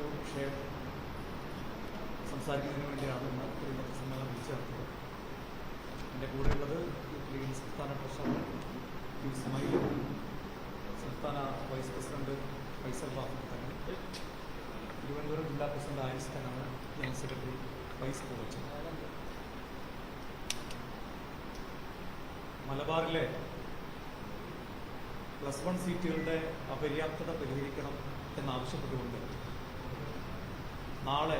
ഒരു വിഷയം സംസാരിക്കുന്നതിന് വേണ്ടിയാണ് ഇന്ന് ഒരു സമ്മേളനം വിളിച്ചു എന്റെ കൂടെയുള്ളത് ലീഗ് സംസ്ഥാന ട്രഷറർ പി ഇസ്മായിൽ സംസ്ഥാന വൈസ് പ്രസിഡന്റ് ഫൈസൽ ബാബു തങ്ങൾ തിരുവനന്തപുരം ജില്ലാ പ്രസിഡന്റ് ആരിസ് തന്നാണ് ജനറൽ സെക്രട്ടറി വൈസ് കോച്ച് മലബാറിലെ പ്ലസ് വൺ സീറ്റുകളുടെ അപര്യാപ്തത പരിഹരിക്കണം എന്നാവശ്യപ്പെട്ടുകൊണ്ട് നാളെ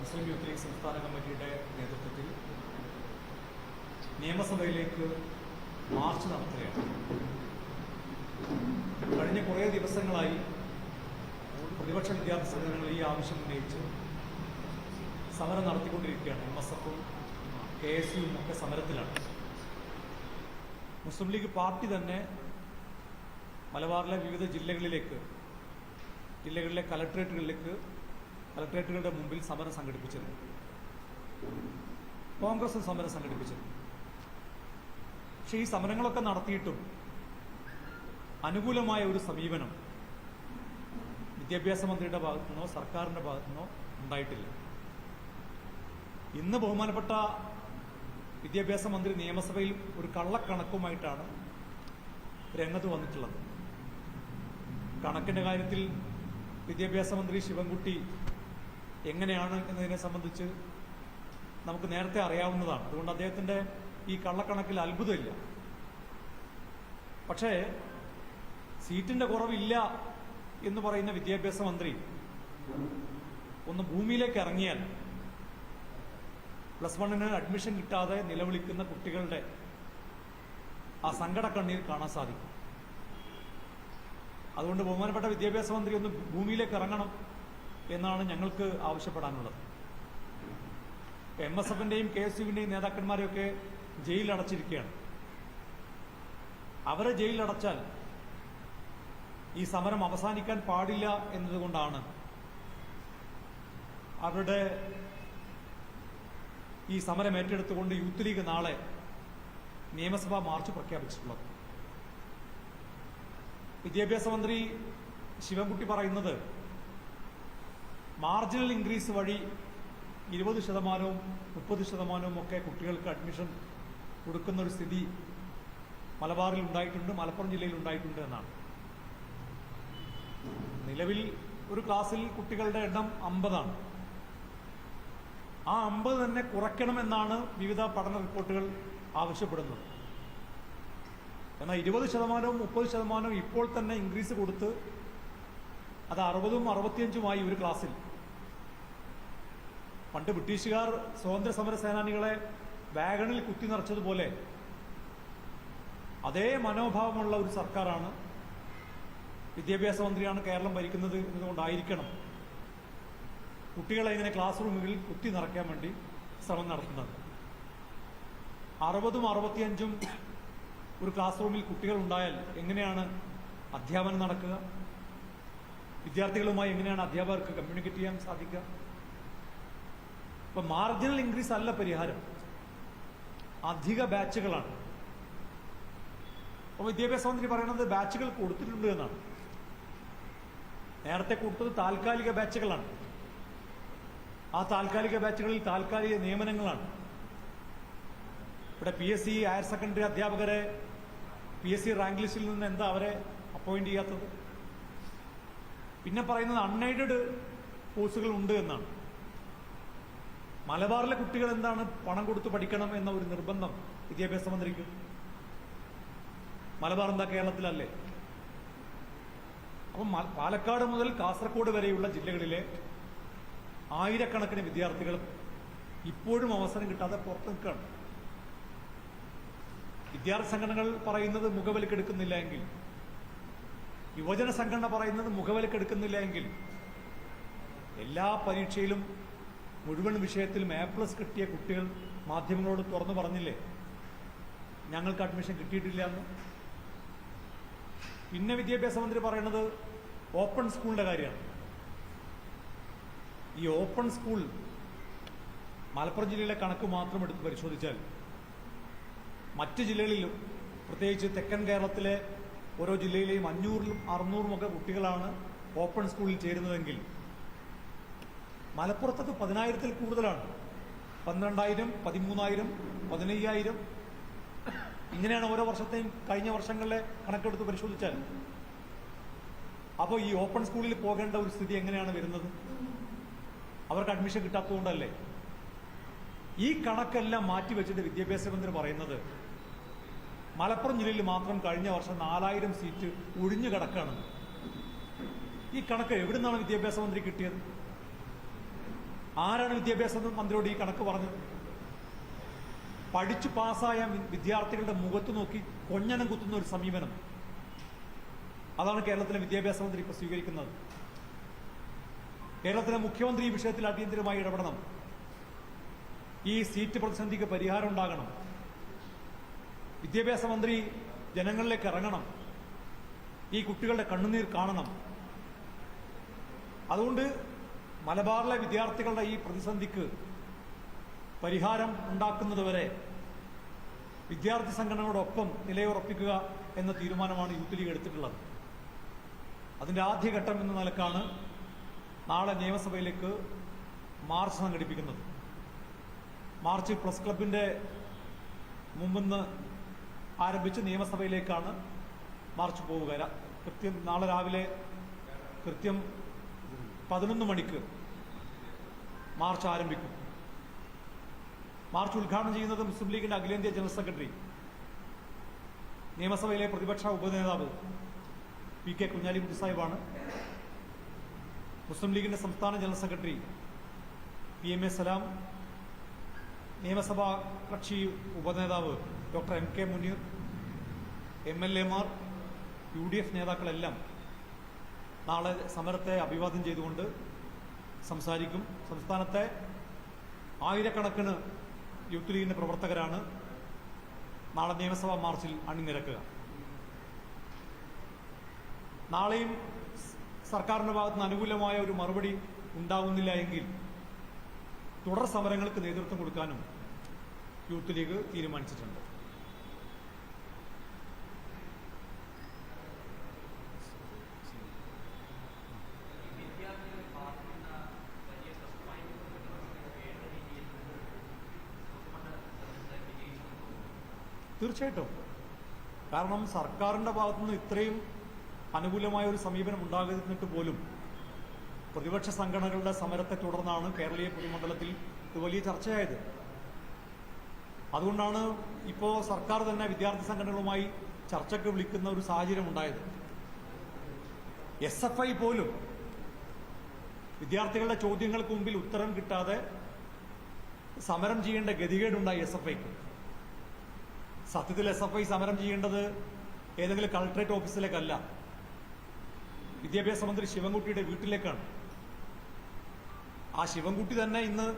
മുസ്ലിം യൂത്ത് ലീഗ് സംസ്ഥാന കമ്മിറ്റിയുടെ നേതൃത്വത്തിൽ നിയമസഭയിലേക്ക് മാർച്ച് നടത്തുകയാണ്. കഴിഞ്ഞ കുറേ ദിവസങ്ങളായി പ്രതിപക്ഷ വിദ്യാർത്ഥി സംഘടനകൾ ഈ ആവശ്യം ഉന്നയിച്ച് സമരം നടത്തിക്കൊണ്ടിരിക്കുകയാണ്. എം എസ് എഫും കെ എസ് യുവും ഒക്കെ സമരത്തിലാണ്. മുസ്ലിം ലീഗ് പാർട്ടി തന്നെ മലബാറിലെ വിവിധ ജില്ലകളിലേക്ക് ജില്ലകളിലെ കലക്ട്രേറ്റുകളിലേക്ക് കലക്ട്രേറ്റുകളുടെ മുമ്പിൽ സമരം സംഘടിപ്പിച്ചിരുന്നു കോൺഗ്രസ് സമരം സംഘടിപ്പിച്ചിരുന്നു പക്ഷേ ഈ സമരങ്ങളൊക്കെ നടത്തിയിട്ടും അനുകൂലമായ ഒരു സമീപനം വിദ്യാഭ്യാസ മന്ത്രിയുടെ ഭാഗത്തു നിന്നോ സർക്കാരിന്റെ ഭാഗത്തു നിന്നോ ഉണ്ടായിട്ടില്ല. ഇന്ന് ബഹുമാനപ്പെട്ട വിദ്യാഭ്യാസ മന്ത്രി നിയമസഭയിൽ ഒരു കള്ളക്കണക്കുമായിട്ടാണ് രംഗത്ത് വന്നിട്ടുള്ളത്. കണക്കിന്റെ കാര്യത്തിൽ വിദ്യാഭ്യാസ മന്ത്രി ശിവൻകുട്ടി എങ്ങനെയാണ് എന്നതിനെ സംബന്ധിച്ച് നമുക്ക് നേരത്തെ അറിയാവുന്നതാണ്. അതുകൊണ്ട് അദ്ദേഹത്തിന്റെ ഈ കള്ളക്കണക്കിൽ അത്ഭുതമില്ല. പക്ഷേ സീറ്റിന്റെ കുറവില്ല എന്ന് പറയുന്ന വിദ്യാഭ്യാസ മന്ത്രി ഒന്ന് ഭൂമിയിലേക്ക് ഇറങ്ങിയാൽ പ്ലസ് വണ്ണിന് അഡ്മിഷൻ കിട്ടാതെ നിലവിളിക്കുന്ന കുട്ടികളുടെ ആ സങ്കടക്കണ്ണീർ കാണാൻ സാധിക്കും. അതുകൊണ്ട് ബഹുമാനപ്പെട്ട വിദ്യാഭ്യാസ മന്ത്രി ഒന്ന് ഭൂമിയിലേക്ക് ഇറങ്ങണം എന്നാണ് ഞങ്ങൾക്ക് ആവശ്യപ്പെടാനുള്ളത്. എം എസ് എഫിന്റെയും കെ എസ് യുവിന്റെയും നേതാക്കന്മാരെയൊക്കെ ജയിലിൽ അടച്ചിരിക്കുകയാണ് അവരെ ജയിലിൽ അടച്ചാൽ ഈ സമരം അവസാനിക്കാൻ പാടില്ല എന്നതുകൊണ്ടാണ് അവരുടെ ഈ സമരം ഏറ്റെടുത്തുകൊണ്ട് യൂത്ത് ലീഗ് നാളെ നിയമസഭാ മാർച്ച് പ്രഖ്യാപിച്ചിട്ടുള്ളത്. വിദ്യാഭ്യാസ മന്ത്രി ശിവൻകുട്ടി പറയുന്നത് മാർജിനൽ ഇൻക്രീസ് വഴി ഇരുപത് ശതമാനവും മുപ്പത് ശതമാനവും ഒക്കെ കുട്ടികൾക്ക് അഡ്മിഷൻ കൊടുക്കുന്ന ഒരു സ്ഥിതി മലബാറിൽ ഉണ്ടായിട്ടുണ്ട് മലപ്പുറം ജില്ലയിൽ ഉണ്ടായിട്ടുണ്ട് എന്നാണ്. നിലവിൽ ഒരു ക്ലാസ്സിൽ കുട്ടികളുടെ എണ്ണം അമ്പതാണ്. ആ അമ്പത് തന്നെ കുറയ്ക്കണമെന്നാണ് വിവിധ പഠന റിപ്പോർട്ടുകൾ ആവശ്യപ്പെടുന്നത്. എന്നാൽ ഇരുപത് ശതമാനവും മുപ്പത് ശതമാനവും ഇപ്പോൾ തന്നെ ഇൻക്രീസ് കൊടുത്ത് അത് അറുപതും അറുപത്തിയഞ്ചുമായി ഒരു ക്ലാസ്സിൽ പണ്ട് ബ്രിട്ടീഷുകാർ സ്വാതന്ത്ര്യ സമര സേനാനികളെ വാഗണിൽ കുത്തി നിറച്ചതുപോലെ അതേ മനോഭാവമുള്ള ഒരു സർക്കാരാണ് വിദ്യാഭ്യാസ മന്ത്രിയാണ് കേരളം ഭരിക്കുന്നത് എന്നതുകൊണ്ടായിരിക്കണം കുട്ടികളെ ഇങ്ങനെ ക്ലാസ് റൂമുകളിൽ കുത്തി നിറയ്ക്കാൻ വേണ്ടി ശ്രമം നടത്തുന്നത്. അറുപതും അറുപത്തിയഞ്ചും ഒരു ക്ലാസ് റൂമിൽ കുട്ടികൾ ഉണ്ടായാൽ എങ്ങനെയാണ് അധ്യാപനം നടക്കുക? വിദ്യാർത്ഥികളുമായി എങ്ങനെയാണ് അധ്യാപകർക്ക് കമ്മ്യൂണിക്കേറ്റ് ചെയ്യാൻ സാധിക്കുക? ഇപ്പം മാർജിനൽ ഇൻക്രീസ് അല്ല പരിഹാരം. അധിക ബാച്ചുകളാണ് അപ്പോൾ വിദ്യാഭ്യാസ മന്ത്രി പറയുന്നത് ബാച്ചുകൾ കൊടുത്തിട്ടുണ്ട് എന്നാണ്. നേരത്തെ കൊടുത്തത് താൽക്കാലിക ബാച്ചുകളാണ് ആ താൽക്കാലിക ബാച്ചുകളിൽ താൽക്കാലിക നിയമനങ്ങളാണ്. ഇവിടെ P S C higher secondary അധ്യാപകരെ പി എസ് സി റാങ്ക് ലിസ്റ്റിൽ നിന്ന് എന്താ അവരെ അപ്പോയിന്റ് ചെയ്യാത്തത്? പിന്നെ പറയുന്നത് അൺഎയ്ഡഡ് കോഴ്സുകൾ ഉണ്ട് എന്നാണ്. മലബാറിലെ കുട്ടികൾ എന്താണ് പണം കൊടുത്ത് പഠിക്കണം എന്ന ഒരു നിർബന്ധം വിദ്യാഭ്യാസ മന്ത്രിക്ക്? മലബാർ എന്താ കേരളത്തിലല്ലേ? അപ്പം പാലക്കാട് മുതൽ കാസർഗോഡ് വരെയുള്ള ജില്ലകളിലെ ആയിരക്കണക്കിന് വിദ്യാർത്ഥികൾ ഇപ്പോഴും അവസരം കിട്ടാതെ പുറത്തു നിൽക്കുകയാണ്. വിദ്യാർത്ഥി സംഘടനകൾ പറയുന്നത് മുഖവിലക്കെടുക്കുന്നില്ല എങ്കിൽ യുവജന സംഘടന പറയുന്നത് മുഖവിലക്കെടുക്കുന്നില്ല എങ്കിൽ എല്ലാ പരീക്ഷയിലും മുഴുവൻ വിഷയത്തിലും എ പ്ലസ് കിട്ടിയ കുട്ടികൾ മാധ്യമങ്ങളോട് തുറന്നു പറഞ്ഞില്ലേ ഞങ്ങൾക്ക് അഡ്മിഷൻ കിട്ടിയിട്ടില്ല എന്ന്? പിന്നെ വിദ്യാഭ്യാസ മന്ത്രി പറയുന്നത് ഓപ്പൺ സ്കൂളിന്റെ കാര്യമാണ്. ഈ ഓപ്പൺ സ്കൂൾ മലപ്പുറം ജില്ലയിലെ കണക്ക് മാത്രം എടുത്ത് പരിശോധിച്ചാൽ മറ്റ് ജില്ലകളിലും പ്രത്യേകിച്ച് തെക്കൻ കേരളത്തിലെ ഓരോ ജില്ലയിലെയും അഞ്ഞൂറിലും അറുന്നൂറുമൊക്കെ കുട്ടികളാണ് ഓപ്പൺ സ്കൂളിൽ ചേരുന്നതെങ്കിൽ മലപ്പുറത്തത് പതിനായിരത്തിൽ കൂടുതലാണ്. പന്ത്രണ്ടായിരം പതിമൂന്നായിരം പതിനയ്യായിരം. ഇങ്ങനെയാണ് ഓരോ വർഷത്തെയും കഴിഞ്ഞ വർഷങ്ങളിലെ കണക്കെടുത്ത് പരിശോധിച്ചാൽ. അപ്പോൾ ഈ ഓപ്പൺ സ്കൂളിൽ പോകേണ്ട ഒരു സ്ഥിതി എങ്ങനെയാണ് വരുന്നത്? അവർക്ക് അഡ്മിഷൻ കിട്ടാത്തതുകൊണ്ടല്ലേ? ഈ കണക്കെല്ലാം മാറ്റിവെച്ചിട്ട് വിദ്യാഭ്യാസ മന്ത്രി പറയുന്നത് മലപ്പുറം ജില്ലയിൽ മാത്രം കഴിഞ്ഞ വർഷം നാലായിരം സീറ്റ് ഒഴിഞ്ഞു കിടക്കാണ് ഈ കണക്ക് എവിടെ നിന്നാണ് വിദ്യാഭ്യാസ മന്ത്രി കിട്ടിയത്? ആരാണ് വിദ്യാഭ്യാസ മന്ത്രിയോട് ഈ കണക്ക് പറഞ്ഞത്? പഠിച്ചു പാസ്സായ വിദ്യാർത്ഥികളുടെ മുഖത്ത് നോക്കി കൊഞ്ഞനം കുത്തുന്ന ഒരു സമീപനം. അതാണ് കേരളത്തിലെ വിദ്യാഭ്യാസ മന്ത്രി ഇപ്പോൾ സ്വീകരിക്കുന്നത്. കേരളത്തിലെ മുഖ്യമന്ത്രി ഈ വിഷയത്തിൽ അടിയന്തരമായി ഇടപെടണം. ഈ സീറ്റ് പ്രതിസന്ധിക്ക് പരിഹാരം ഉണ്ടാകണം. വിദ്യാഭ്യാസ മന്ത്രി ജനങ്ങളിലേക്ക് ഇറങ്ങണം. ഈ കുട്ടികളുടെ കണ്ണുനീർ കാണണം. അതുകൊണ്ട് മലബാറിലെ വിദ്യാർത്ഥികളുടെ ഈ പ്രതിസന്ധിക്ക് പരിഹാരം ഉണ്ടാക്കുന്നതുവരെ വിദ്യാർത്ഥി സംഘടനകളോടൊപ്പം നിലയുറപ്പിക്കുക എന്ന തീരുമാനമാണ് യൂത്ത് ലീഗ് എടുത്തിട്ടുള്ളത്. അതിന്റെ ആദ്യഘട്ടം എന്ന നിലക്കാണ് നാളെ നിയമസഭയിലേക്ക് മാർച്ച് സംഘടിപ്പിക്കുന്നത്. മാർച്ച് പ്രസ് ക്ലബിന്റെ മുമ്പിന്ന് ആരംഭിച്ച് നിയമസഭയിലേക്കാണ് മാർച്ച് പോവുക. കൃത്യം നാളെ രാവിലെ കൃത്യം പതിനൊന്ന് മണിക്ക് മാർച്ച് ആരംഭിക്കും. മാർച്ച് ഉദ്ഘാടനം ചെയ്യുന്നത് മുസ്ലിം ലീഗിന്റെ അഖിലേന്ത്യാ ജനറൽ സെക്രട്ടറി നിയമസഭയിലെ പ്രതിപക്ഷ ഉപനേതാവ് പി കെ കുഞ്ഞാലിക്കുട്ടി സാഹിബാണ് മുസ്ലിം ലീഗിന്റെ സംസ്ഥാന general secretary P M A Salam നിയമസഭാ കക്ഷി ഉപനേതാവ് doctor M K Muneer M L എമാർ യു ഡി എഫ് നേതാക്കളെല്ലാം നാളെ സമരത്തെ അഭിവാദ്യം ചെയ്തുകൊണ്ട് സംസാരിക്കും. സംസ്ഥാനത്തെ ആയിരക്കണക്കിന് യൂത്ത് ലീഗിന്റെ പ്രവർത്തകരാണ് നാളെ നിയമസഭാ മാർച്ചിൽ അണിനിരക്കുക. നാളെയും സർക്കാരിന്റെ സർക്കാരിന്റെ ഭാഗത്ത് നിന്ന് അനുകൂലമായ ഒരു മറുപടി ഉണ്ടാകുന്നില്ല എങ്കിൽ തുടർ സമരങ്ങൾക്ക് നേതൃത്വം കൊടുക്കാനും യൂത്ത് ലീഗ് തീരുമാനിച്ചിട്ടുണ്ട്. തീർച്ചയായിട്ടും. കാരണം സർക്കാരിന്റെ ഭാഗത്തുനിന്ന് ഇത്രയും അനുകൂലമായ ഒരു സമീപനം ഉണ്ടാകുന്നിട്ട് പോലും പ്രതിപക്ഷ സംഘടനകളുടെ സമരത്തെ തുടർന്നാണ് കേരളീയ പൊതുമണ്ഡലത്തിൽ ഇത് വലിയ ചർച്ചയായത്. അതുകൊണ്ടാണ് ഇപ്പോൾ സർക്കാർ തന്നെ വിദ്യാർത്ഥി സംഘടനകളുമായി ചർച്ചയ്ക്ക് വിളിക്കുന്ന ഒരു സാഹചര്യം ഉണ്ടായത്. എസ് എഫ് ഐ പോലും വിദ്യാർത്ഥികളുടെ ചോദ്യങ്ങൾക്ക് മുമ്പിൽ ഉത്തരം കിട്ടാതെ സമരം ചെയ്യേണ്ട ഗതികേടുണ്ടായി എസ് എഫ് ഐക്ക് സത്യത്തിൽ എസ് എഫ് ഐ സമരം ചെയ്യേണ്ടത് ഏതെങ്കിലും കളക്ടറേറ്റ് ഓഫീസിലേക്കല്ല. വിദ്യാഭ്യാസ മന്ത്രി ശിവൻകുട്ടിയുടെ വീട്ടിലേക്കാണ്. ആ ശിവൻകുട്ടി തന്നെ ഇന്ന്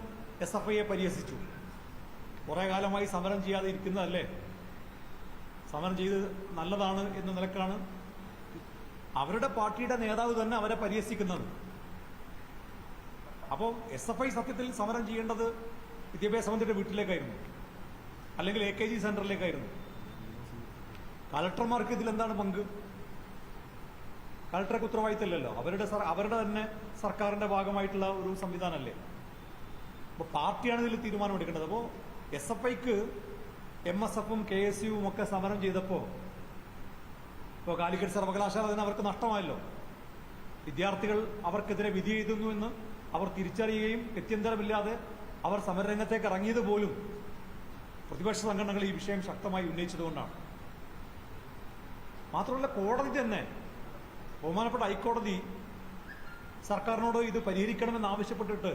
എസ് എഫ് ഐയെ പരിഹസിച്ചു. കുറെ കാലമായി സമരം ചെയ്യാതെ ഇരിക്കുന്നതല്ലേ സമരം ചെയ്ത് നല്ലതാണ് എന്ന നിലക്കാണ് അവരുടെ പാർട്ടിയുടെ നേതാവ് തന്നെ അവരെ പരിഹസിക്കുന്നത്. അപ്പോൾ എസ് എഫ് ഐ സത്യത്തിൽ സമരം ചെയ്യേണ്ടത് വിദ്യാഭ്യാസ മന്ത്രിയുടെ വീട്ടിലേക്കായിരുന്നു. അല്ലെങ്കിൽ എ കെ ജി സെന്ററിലേക്കായിരുന്നു. കലക്ടർമാർക്ക് ഇതിലെന്താണ് പങ്ക്? കലക്ടർക്ക് ഉത്തരവാദിത്തമില്ലല്ലോ. അവരുടെ അവരുടെ തന്നെ സർക്കാരിന്റെ ഭാഗമായിട്ടുള്ള ഒരു സംവിധാനമല്ലേ? അപ്പോൾ പാർട്ടിയാണ് ഇതിൽ തീരുമാനമെടുക്കേണ്ടത്. അപ്പോൾ എസ് എഫ് ഐക്ക് എം എസ് എഫും കെ എസ് യുവും ഒക്കെ സമരം ചെയ്തപ്പോൾ ഇപ്പോൾ കാലിക്കറ്റ് സർവകലാശാല തന്നെ അവർക്ക് നഷ്ടമായല്ലോ. വിദ്യാർത്ഥികൾ അവർക്കെതിരെ വിധി എഴുതുന്നു എന്ന് അവർ തിരിച്ചറിയുകയും ഗത്യന്തരമില്ലാതെ അവർ സമരരംഗത്തേക്ക് ഇറങ്ങിയത് പോലും പ്രതിപക്ഷ സംഘടനകൾ ഈ വിഷയം ശക്തമായി ഉന്നയിച്ചതുകൊണ്ടാണ്. മാത്രമല്ല കോടതി തന്നെ ബഹുമാനപ്പെട്ട ഹൈക്കോടതി സർക്കാരിനോട് ഇത് പരിഹരിക്കണമെന്ന് ആവശ്യപ്പെട്ടിട്ട്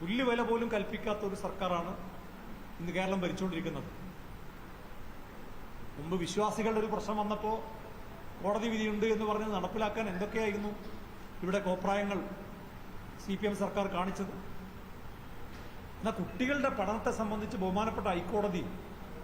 പുല്ലുവില പോലും കൽപ്പിക്കാത്ത ഒരു സർക്കാരാണ് ഇന്ന് കേരളം ഭരിച്ചുകൊണ്ടിരിക്കുന്നത്. മുമ്പ് വിശ്വാസികളുടെ ഒരു പ്രശ്നം വന്നപ്പോൾ കോടതി വിധിയുണ്ട് എന്ന് പറഞ്ഞ് നടപ്പിലാക്കാൻ എന്തൊക്കെയായിരുന്നു ഇവിടെ കോപ്രായങ്ങൾ സി പി എം സർക്കാർ കാണിച്ചത്? എന്നാൽ കുട്ടികളുടെ പഠനത്തെ സംബന്ധിച്ച് ബഹുമാനപ്പെട്ട ഹൈക്കോടതി